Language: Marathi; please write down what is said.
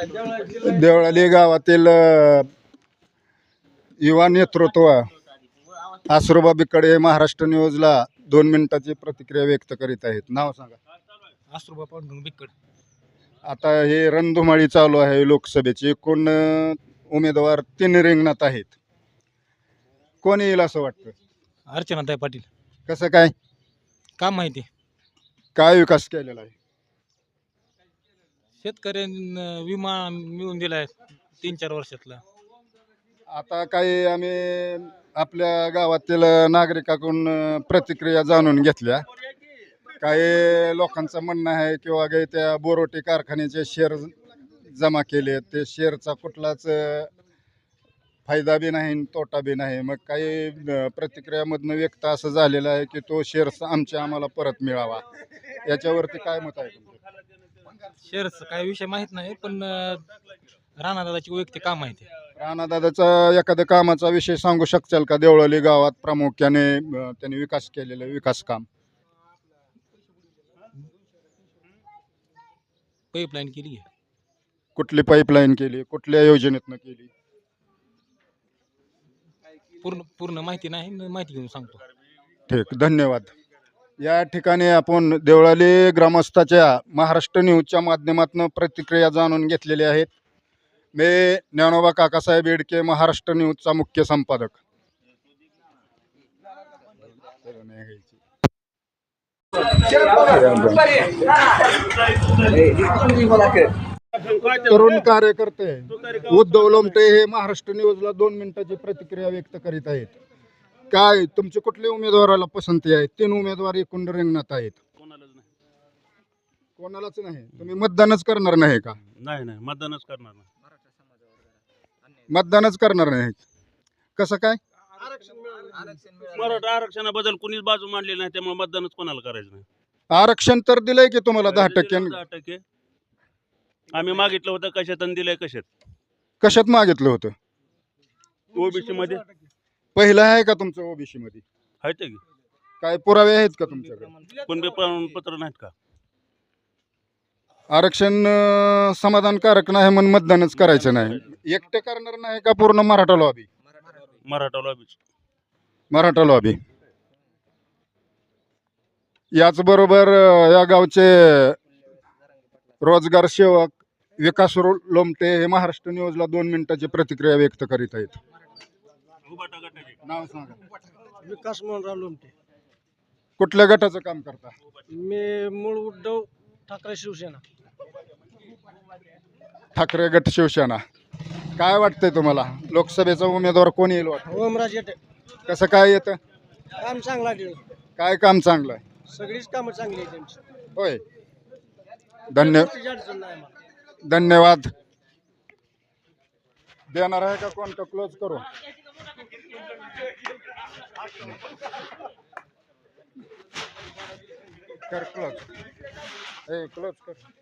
देवळाली गावातील युवा नेतृत्व आसरोबा बिकडे महाराष्ट्र न्यूजला दोन मिनिटाची प्रतिक्रिया व्यक्त करीत आहेत. नाव सांगा. आसरुबा पांडुरंग बिक्कड आता हे रणधुमाळी चालू आहे लोकसभेची. एकूण अ, उमेदवार तीन रिंगणात आहेत. कोण येईल असं वाटतं? अर्चनाताई पाटील. कसं काय? काम माहिती? काय विकास केलेला आहे? शेतकऱ्यांना विमा मिळून दिलाय तीन चार वर्षातला. आता काही आम्ही आपल्या गावातील नागरिकाकडून अ, प्रतिक्रिया जाणून घेतल्या. काही लोकांचं म्हणणं आहे किंवा काही त्या बोरोटी कारखान्याचे शेअर जमा केले. ते शेअरचा कुठलाच अ, फायदा बी नाही आणि तोटा बी नाही. मग काही अ, प्रतिक्रियामधनं व्यक्त असं झालेलं आहे की तो शेअर्स आमच्या आम्हाला परत मिळावा. याच्यावरती काय मत आहे तुमचं? शेअर्स काय विषय माहीत नाही पण राणादादाची वैयक्तिक काम माहिती राणादादाचा एखाद्या कामाचा विषय सांगू शकचाल का? देवळाली गावात प्रामुख्याने अ, त्यांनी विकास केलेलं विकास काम. पाईपलाईन केली आहे. कुठली पाईपलाईन केली? कुठल्या योजनेतनं केली? पूर्ण पूर्ण माहिती नाही मी माहिती घेऊन सांगतो. ठीक धन्यवाद. या ठिकाणी आपण देवळाली ग्रामस्थाच्या महाराष्ट्र न्यूजच्या माध्यमातून प्रतिक्रिया जाणून घेतलेल्या आहेत. मी ज्ञानोबा काकासाहेब येडके महाराष्ट्र न्यूजचा मुख्य संपादक. तरुण कार्यकर्ते उद्धव लोमटे हे महाराष्ट्र न्यूजला दोन मिनिटाची प्रतिक्रिया व्यक्त करीत आहेत. काय? तुमचे कुठल्या उमेदवाराला पसंती आहे? तीन उमेदवार एकूण रिंगणात आहेत. कोणालाच नाही. तुम्ही मतदानच करणार नाही का? नाही नाही. मतदानच करणार नाही. मतदानच करणार नाही. कसं काय? मराठा आरक्षणाबद्दल कुणीच बाजू मांडली नाही त्यामुळे मतदानच कोणाला करायचं नाही. आरक्षण तर दिलंय की तुम्हाला दहा टक्के? दहा टक्के. आम्ही मागितलं होतं कशात आणि दिलंय कशात? कशात मागितलं होतं? ओबीसी मध्ये. पहिलं आहे का तुमचं ओबीसी मध्ये की. काय पुरावे आहेत का तुमच्याकडे? प्रमाणपत्र नाहीत का? आरक्षण अं, समाधानकारक नाही म्हणून मतदानच करायचं नाही. एकटे करणार नाही का पूर्ण मराठा लॉबी मराठा लॉबीच मराठा लॉबी याचबरोबर अं, या गावचे रोजगार सेवक विकास रो- लोमटे हे महाराष्ट्र न्यूजला दोन मिनिटाची प्रतिक्रिया व्यक्त करीत आहेत. नाव सांगा. विकास मोहनराव लोमटे. कुठल्या गटाचं काम करता? मी मूळ उद्धव ठाकरे शिवसेना. ठाकरे गट शिवसेना. काय वाटतंय तुम्हाला? लोकसभेचा उमेदवार कोण येईल वाटतं? ओमराज येते. कसं काय येतं? काम चांगला काय काम चांगलं? आहे सगळीच कामं चांगली आहेत त्यांची. होय. धन्य त्याची अडचण नाही आम्हाला. धन्यवाद. देणार आहे का कोणतं? क्लोज करू. कर क्लोज ए क्लोज कर.